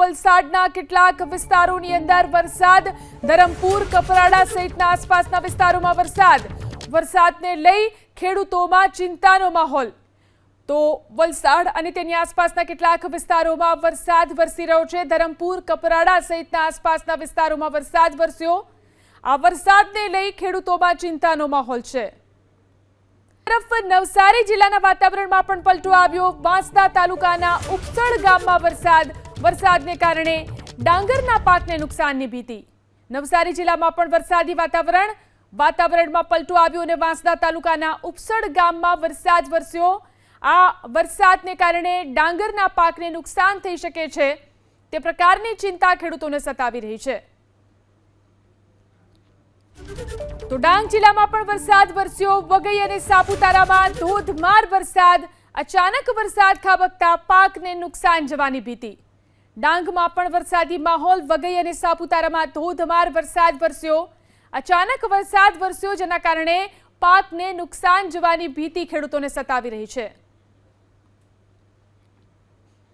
વલસાડના કેટલાક વિસ્તારોની અંદર વરસાદ. ધરમપુર, કપરાડા સહિતના આસપાસના વિસ્તારોમાં વરસાદ. વરસાદને લઈ ખેડૂતોમાં ચિંતાનો માહોલ. તો વલસાડ અને તેની આસપાસના કેટલાક વિસ્તારોમાં વરસાદ વરસી રહ્યો છે. ધરમપુર, કપરાડા સહિતના આસપાસના વિસ્તારોમાં વરસાદ વરસ્યો. આ વરસાદને લઈ ખેડૂતોમાં ચિંતાનો માહોલ છે. તરફ નવસારી જિલ્લાના વાતાવરણમાં પણ પલટો આવ્યો. વાંસદા તાલુકાના ઉપસળ ગામમાં વરસાદ વરસાદને કારણે ડાંગરના પાકને નુકસાનની ભીતિ. નવસારી જિલ્લામાં પણ વરસાદી વાતાવરણ. વાતાવરણમાં પલટો આવ્યો અને વાંસદા તાલુકાના ઉપસળ ગામમાં વરસાદ વરસ્યો. આ વરસાદને કારણે ડાંગરના પાકને નુકસાન થઈ શકે છે. તે પ્રકારની ચિંતા ખેડૂતોને સતાવી રહી છે. તો ડાંગ જિલ્લામાં પણ વરસાદ વરસ્યો. વગઈ અને સાપુતારામાં ધોધમાર વરસાદ. અચાનક વરસાદ ખાબકતા પાકને નુકસાન જવાની ભીતિ. ડાંગમાં પણ વરસાદી માહોલ વગઈ અને સાપુતારામાં ધોધમાર વરસાદ વરસ્યો. અચાનક વરસાદ વરસ્યો, જેના કારણે પાકને નુકસાન જવાની ભીતિ ખેડૂતોને સતાવી રહી છે.